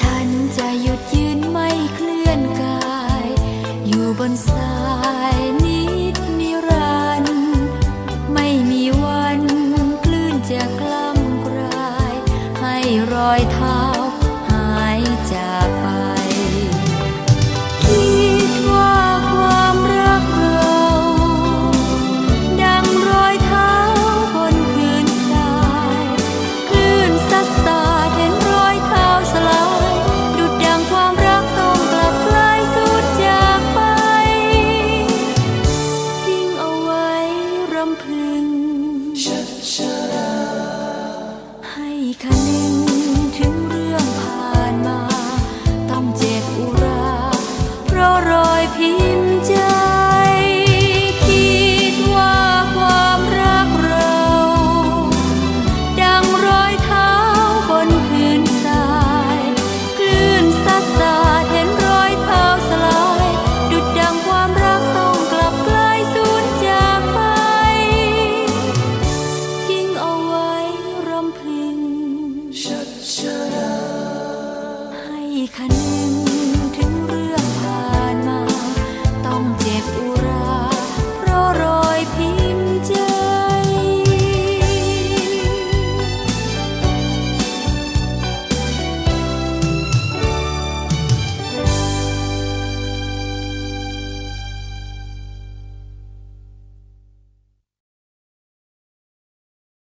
ฉันจะหยุดยืนไม่เคลื่อน บนสายนิดนิรันดร์ไม่มีวันคลื่นจะกล้ำกลาย ให้รอยเท้า ให้คะนึงถึงเรื่องผ่านมา ต้องเจ็บอุรา เพราะรอยพิม คัน